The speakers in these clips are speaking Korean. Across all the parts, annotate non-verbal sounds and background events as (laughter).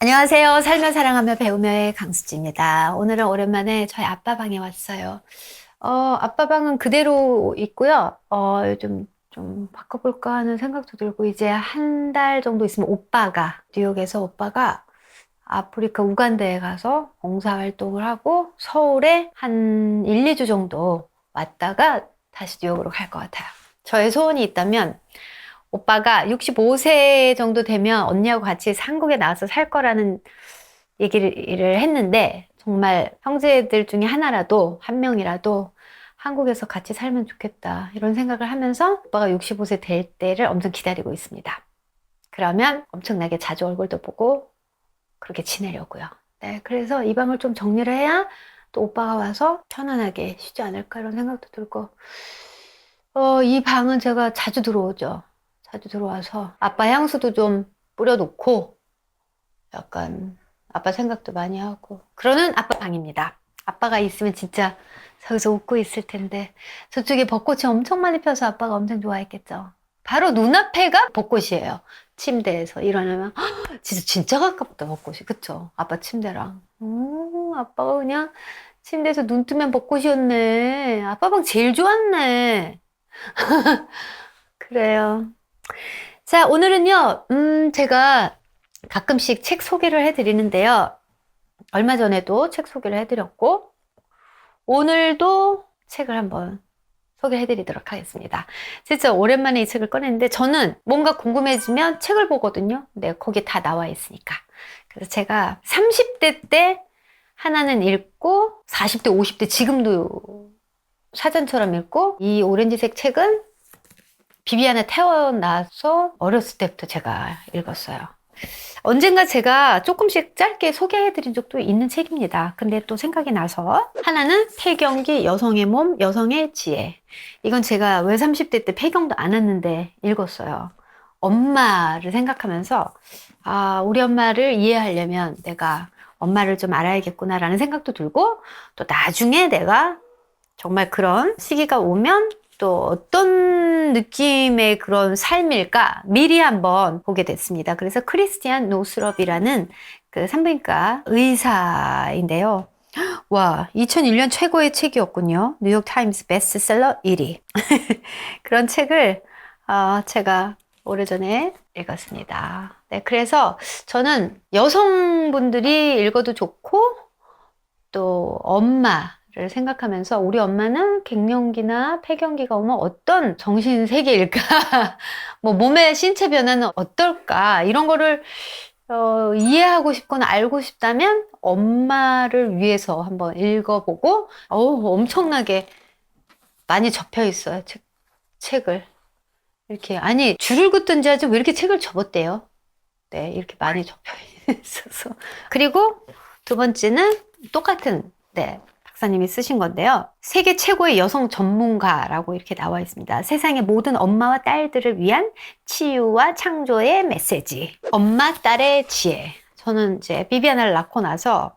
안녕하세요. 살며 사랑하며 배우며의 강수지입니다. 오늘은 오랜만에 저희 아빠 방에 왔어요. 어, 아빠 방은 그대로 있고요. 어, 요즘 좀 바꿔볼까 하는 생각도 들고, 이제 한 달 정도 있으면 오빠가, 뉴욕에서 오빠가 아프리카 우간다에 가서 봉사 활동을 하고 서울에 한 1, 2주 정도 왔다가 다시 뉴욕으로 갈 것 같아요. 저의 소원이 있다면 오빠가 65세 정도 되면 언니하고 같이 한국에 나와서 살 거라는 얘기를 했는데 정말 형제들 중에 하나라도 한 명이라도 한국에서 같이 살면 좋겠다 이런 생각을 하면서 오빠가 65세 될 때를 엄청 기다리고 있습니다. 그러면 엄청나게 자주 얼굴도 보고 그렇게 지내려고요. 네, 그래서 이 방을 좀 정리를 해야 또 오빠가 와서 편안하게 쉬지 않을까 이런 생각도 들고 어, 이 방은 제가 자주 들어오죠. 자주 들어와서 아빠 향수도 좀 뿌려놓고 약간 아빠 생각도 많이 하고 그러는 아빠 방입니다. 아빠가 있으면 진짜 저기서 웃고 있을 텐데 저쪽에 벚꽃이 엄청 많이 펴서 아빠가 엄청 좋아했겠죠. 바로 눈앞에가 벚꽃이에요. 침대에서 일어나면 헉, 진짜 진짜 가깝다 벚꽃이 그쵸? 아빠 침대랑 음, 아빠가 그냥 침대에서 눈 뜨면 벚꽃이었네. 아빠 방 제일 좋았네. (laughs) 그래요. 자, 오늘은요, 음, 제가 가끔씩 책 소개를 해드리는데요. 얼마 전에도 책 소개를 해드렸고, 오늘도 책을 한번 소개해드리도록 하겠습니다. 진짜 오랜만에 이 책을 꺼냈는데, 저는 뭔가 궁금해지면 책을 보거든요. 네, 거기 다 나와 있으니까. 그래서 제가 30대 때 하나는 읽고, 40대, 50대 지금도 사전처럼 읽고, 이 오렌지색 책은 비비안에 태어나서 어렸을 때부터 제가 읽었어요. 언젠가 제가 조금씩 짧게 소개해드린 적도 있는 책입니다. 근데 또 생각이 나서 하나는 폐경기 여성의 몸, 여성의 지혜. 이건 제가 왜 30대 때 폐경도 안 했는데 읽었어요. 엄마를 생각하면서 아, 우리 엄마를 이해하려면 내가 엄마를 좀 알아야겠구나라는 생각도 들고 또 나중에 내가 정말 그런 시기가 오면 또 어떤 느낌의 그런 삶일까 미리 한번 보게 됐습니다. 그래서 크리스티안 노스럽이라는 그 산부인과 의사인데요. (gasps) 와, 2001년 최고의 책이었군요. 뉴욕 타임스 베스트셀러 1위. 그런 책을 어, 제가 오래전에 읽었습니다. 네, 그래서 저는 여성분들이 읽어도 좋고 또 엄마 를 생각하면서 우리 엄마는 갱년기나 폐경기가 오면 어떤 정신 세계일까? (laughs) 뭐 몸의 신체 변화는 어떨까? 이런 거를 어, 이해하고 싶거나 알고 싶다면 엄마를 위해서 한번 읽어보고 어우, 엄청나게 많이 접혀 있어요. 책, 책을. 이렇게 아니 줄을 긋든지 하지 왜 이렇게 책을 접었대요? 네, 이렇게 많이 접혀 (laughs) 있어서. 그리고 두 번째는 똑같은 네, 박사님이 쓰신 건데요. 세계 최고의 여성 전문가라고 이렇게 나와 있습니다. 세상의 모든 엄마와 딸들을 위한 치유와 창조의 메시지. 엄마, 딸의 지혜. 저는 이제 비비아나를 낳고 나서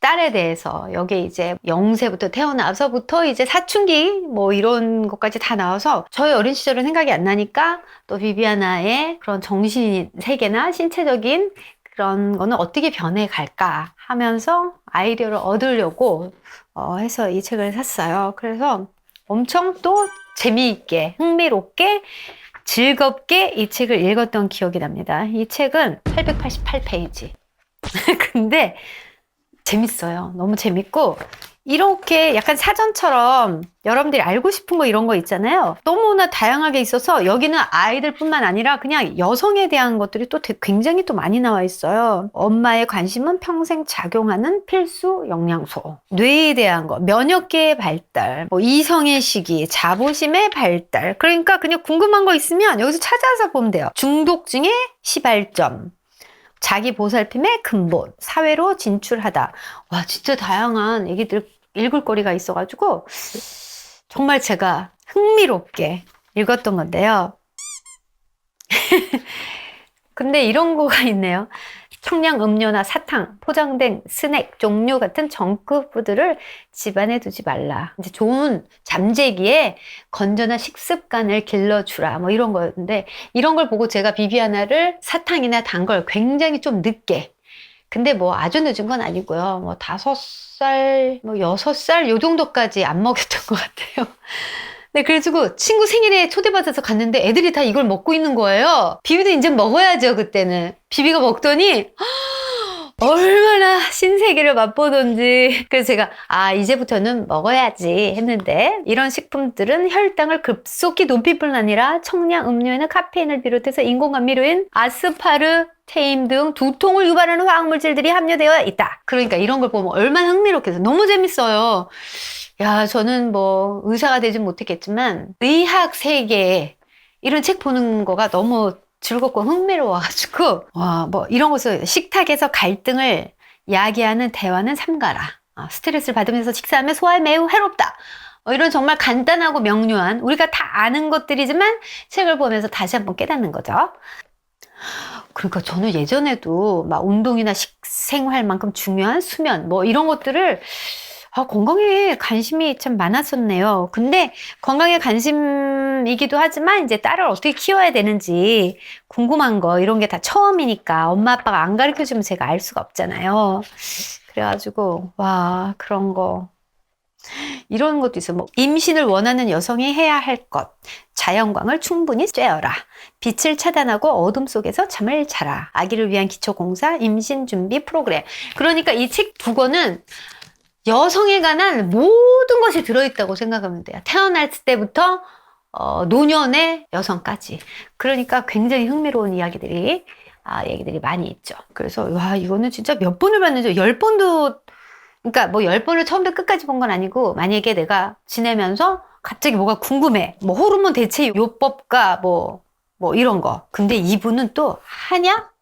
딸에 대해서 여기에 이제 영세부터 태어나서부터 이제 사춘기 뭐 이런 것까지 다 나와서 저의 어린 시절은 생각이 안 나니까 또 비비아나의 그런 정신 세계나 신체적인 그런 거는 어떻게 변해 갈까 하면서 아이디어를 얻으려고 어, 해서 이 책을 샀어요. 그래서 엄청 또 재미있게, 흥미롭게, 즐겁게 이 책을 읽었던 기억이 납니다. 이 책은 888페이지. (laughs) 근데 재밌어요. 너무 재밌고 이렇게 약간 사전처럼 여러분들이 알고 싶은 거 이런 거 있잖아요. 너무나 다양하게 있어서 여기는 아이들뿐만 아니라 그냥 여성에 대한 것들이 또 굉장히 또 많이 나와 있어요. 엄마의 관심은 평생 작용하는 필수 영양소. 뇌에 대한 거, 면역계의 발달, 뭐 이성의 시기, 자부심의 발달. 그러니까 그냥 궁금한 거 있으면 여기서 찾아서 보면 돼요. 중독증의 시발점, 자기 보살핌의 근본, 사회로 진출하다. 와, 진짜 다양한 얘기들 읽을 거리가 있어가지고 정말 제가 흥미롭게 읽었던 건데요. (laughs) 근데 이런 거가 있네요. 청량 음료나 사탕, 포장된 스낵 종류 같은 정크푸드를 집안에 두지 말라. 이제 좋은 잠재기에 건전한 식습관을 길러주라. 뭐 이런 거였는데 이런 걸 보고 제가 비비아나를 사탕이나 단 걸 굉장히 좀 늦게 근데 뭐 아주 늦은 건 아니고요. 뭐 다섯 살, 뭐 여섯 살 요 정도까지 안 먹였던 것 같아요. (laughs) 네, 그래가지고 친구 생일에 초대받아서 갔는데 애들이 다 이걸 먹고 있는 거예요. 비비도 이제 먹어야죠, 그때는. 비비가 먹더니 얼마나 신세계를 맛보던지. 그래서 제가, 아, 이제부터는 먹어야지 했는데, 이런 식품들은 혈당을 급속히 높일 뿐 아니라 청량 음료에는 카페인을 비롯해서 인공감미료인 아스파르 테임 등 두통을 유발하는 화학물질들이 함유되어 있다. 그러니까 이런 걸 보면 얼마나 흥미롭겠어요. 너무 재밌어요. 야, 저는 뭐 의사가 되진 못했겠지만, 의학 세계에 이런 책 보는 거가 너무 즐겁고 흥미로워가지고 와 뭐 이런 것을 식탁에서 갈등을 야기하는 대화는 삼가라. 어, 스트레스를 받으면서 식사하면 소화에 매우 해롭다. 어, 이런 정말 간단하고 명료한 우리가 다 아는 것들이지만 책을 보면서 다시 한번 깨닫는 거죠. 그러니까 저는 예전에도 막 운동이나 식생활만큼 중요한 수면 뭐 이런 것들을 아, 건강에 관심이 참 많았었네요. 근데 건강에 관심 이기도 하지만 이제 딸을 어떻게 키워야 되는지 궁금한 거 이런 게 다 처음이니까 엄마 아빠가 안 가르쳐 주면 제가 알 수가 없잖아요. 그래가지고 와 그런 거 이런 것도 있어. 뭐 임신을 원하는 여성이 해야 할 것. 자연광을 충분히 쬐어라. 빛을 차단하고 어둠 속에서 잠을 자라. 아기를 위한 기초공사 임신 준비 프로그램. 그러니까 이 책 두 권은 여성에 관한 모든 것이 들어있다고 생각하면 돼요. 태어났을 때부터 어, 노년의 여성까지. 그러니까 굉장히 흥미로운 이야기들이 아, 얘기들이 많이 있죠. 그래서 와 이거는 진짜 몇 번을 봤는지 열 번도 그러니까 뭐 열 번을 처음부터 끝까지 본 건 아니고 만약에 내가 지내면서 갑자기 뭐가 궁금해. 뭐 호르몬 대체 요법과 뭐 뭐 이런 거. 근데 이분은 또 한약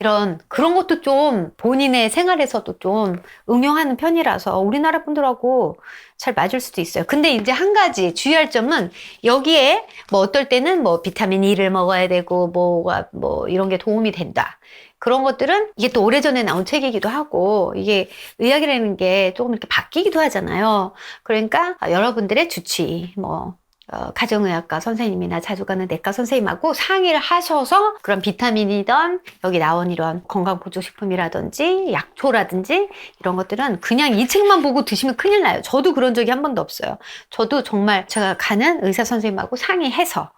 이런 그런 것도 좀 본인의 생활에서도 좀 응용하는 편이라서 우리나라 분들하고 잘 맞을 수도 있어요. 근데 이제 한 가지 주의할 점은 여기에 뭐 어떨 때는 뭐 비타민 E를 먹어야 되고 뭐가 뭐 이런 게 도움이 된다. 그런 것들은 이게 또 오래전에 나온 책이기도 하고 이게 의학이라는 게 조금 이렇게 바뀌기도 하잖아요. 그러니까 여러분들의 주치 뭐 어, 가정의학과 선생님이나 자주 가는 내과 선생님하고 상의를 하셔서 그런 비타민이던 여기 나온 이런 건강보조식품이라든지 약초라든지 이런 것들은 그냥 이 책만 보고 드시면 큰일 나요. 저도 그런 적이 한 번도 없어요. 저도 정말 제가 가는 의사 선생님하고 상의해서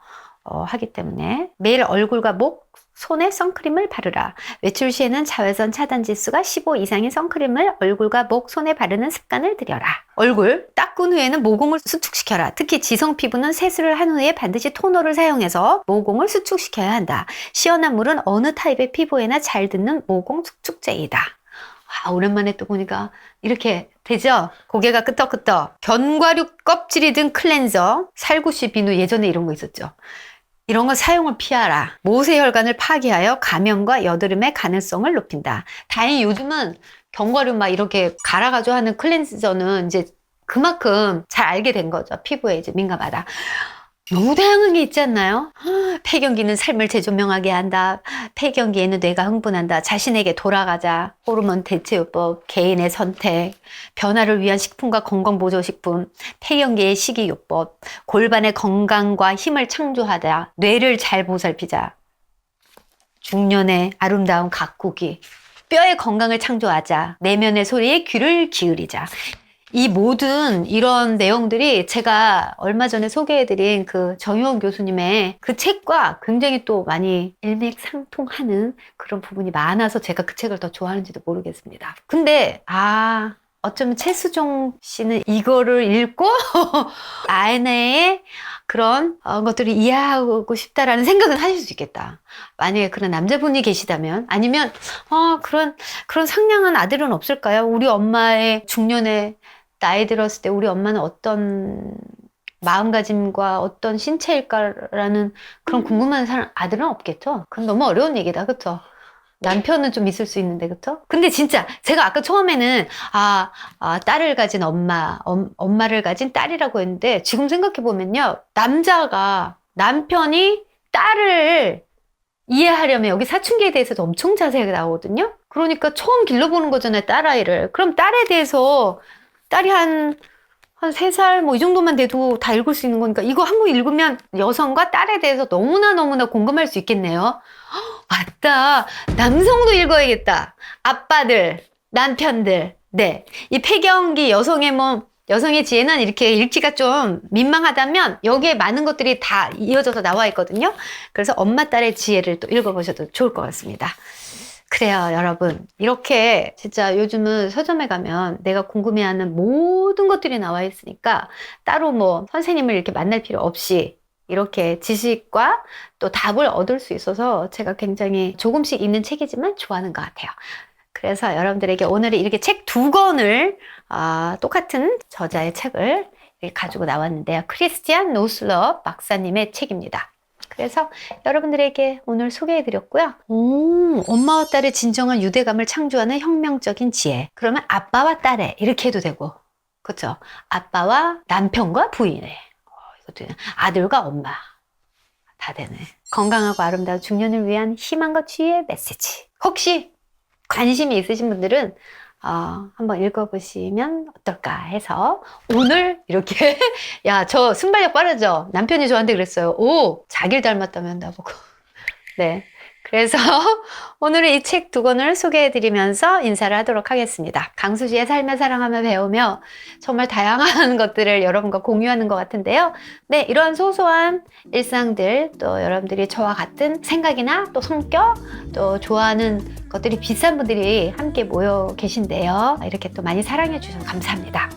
어, 하기 때문에 매일 얼굴과 목, 손에 선크림을 바르라. 외출 시에는 자외선 차단 지수가 15 이상의 선크림을 얼굴과 목, 손에 바르는 습관을 들여라. 얼굴 닦은 후에는 모공을 수축시켜라. 특히 지성 피부는 세수를 한 후에 반드시 토너를 사용해서 모공을 수축시켜야 한다. 시원한 물은 어느 타입의 피부에나 잘 듣는 모공 수축제이다. 아, 오랜만에 또 보니까 이렇게 되죠? 고개가 끄덕끄덕. 견과류 껍질이 든 클렌저, 살구씨 비누 예전에 이런 거 있었죠. 이런 거 사용을 피하라. 모세혈관을 파괴하여 감염과 여드름의 가능성을 높인다. 다행히 요즘은 견과류 막 이렇게 갈아가지고 하는 클렌저는 이제 그만큼 잘 알게 된 거죠. 피부에 이제 민감하다. 너무 다양한 게 있지 않나요? 폐경기는 삶을 재조명하게 한다. 폐경기에는 뇌가 흥분한다. 자신에게 돌아가자. 호르몬 대체요법, 개인의 선택, 변화를 위한 식품과 건강보조식품, 폐경기의 식이요법, 골반의 건강과 힘을 창조하다. 뇌를 잘 보살피자. 중년의 아름다운 가꾸기. 뼈의 건강을 창조하자. 내면의 소리에 귀를 기울이자. 이 모든 이런 내용들이 제가 얼마 전에 소개해드린 그 정효원 교수님의 그 책과 굉장히 또 많이 일맥상통하는 그런 부분이 많아서 제가 그 책을 더 좋아하는지도 모르겠습니다. 근데, 아, 어쩌면 최수종 씨는 이거를 읽고 (laughs) 아내의 그런 어, 것들을 이해하고 싶다라는 생각은 하실 수 있겠다. 만약에 그런 남자분이 계시다면 아니면 어, 그런 그런 상냥한 아들은 없을까요? 우리 엄마의 중년의 나이 들었을 때 우리 엄마는 어떤 마음가짐과 어떤 신체일까라는 그런 궁금한 사람 아들은 없겠죠. 그건 너무 어려운 얘기다, 그쵸? 남편은 좀 있을 수 있는데, 그쵸? 근데 진짜 제가 아까 처음에는 아, 아 딸을 가진 엄마, 엄, 엄마를 가진 딸이라고 했는데 지금 생각해 보면요, 남자가 남편이 딸을 이해하려면 여기 사춘기에 대해서도 엄청 자세하게 나오거든요. 그러니까 처음 길러보는 거잖아요, 딸아이를. 그럼 딸에 대해서 딸이 한, 한 세 살 뭐 이 정도만 돼도 다 읽을 수 있는 거니까 이거 한번 읽으면 여성과 딸에 대해서 너무나 너무나 공감할 수 있겠네요. 헉, (gasps) 맞다. 남성도 읽어야겠다. 아빠들, 남편들. 네. 이 폐경기 여성의 뭐 여성의 지혜는 이렇게 읽기가 좀 민망하다면 여기에 많은 것들이 다 이어져서 나와 있거든요. 그래서 엄마 딸의 지혜를 또 읽어보셔도 좋을 것 같습니다. 그래요, 여러분. 이렇게 진짜 요즘은 서점에 가면 내가 궁금해하는 모든 것들이 나와 있으니까 따로 뭐 선생님을 이렇게 만날 필요 없이 이렇게 지식과 또 답을 얻을 수 있어서 제가 굉장히 조금씩 읽는 책이지만 좋아하는 것 같아요. 그래서 여러분들에게 오늘은 이렇게 책 두 권을 아, 똑같은 저자의 책을 가지고 나왔는데요. 크리스티안 노슬러 박사님의 책입니다. 그래서 여러분들에게 오늘 소개해 드렸고요. 오, 엄마와 딸의 진정한 유대감을 창조하는 혁명적인 지혜. 그러면 아빠와 딸의 이렇게 해도 되고. 그렇죠? 아빠와 남편과 부인의. 어, 이것도. 아들과 엄마. 다 되네. 건강하고 아름다운 중년을 위한 희망과 치유의 메시지. 혹시 관심이 있으신 분들은 어, 한번 읽어보시면 어떨까 해서 오늘 이렇게 (laughs) 야 저 순발력 빠르죠? 남편이 저한테 그랬어요. 오 자기를 닮았다면 나보고. (laughs) 네 그래서 (laughs) 오늘은 이 책 두 권을 소개해드리면서 인사를 하도록 하겠습니다 강수지의 삶을 사랑하며 배우며 정말 다양한 (laughs) 것들을 여러분과 공유하는 것 같은데요 네 이러한 소소한 일상들 또 여러분들이 저와 같은 생각이나 또 성격 또 좋아하는 것들이 비싼 분들이 함께 모여 계신데요. 이렇게 또 많이 사랑해 주셔서 감사합니다.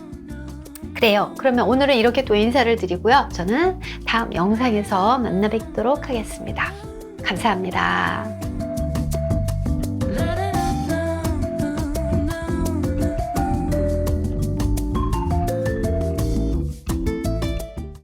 그래요. 그러면 오늘은 이렇게 또 인사를 드리고요. 저는 다음 영상에서 만나 뵙도록 하겠습니다. 감사합니다.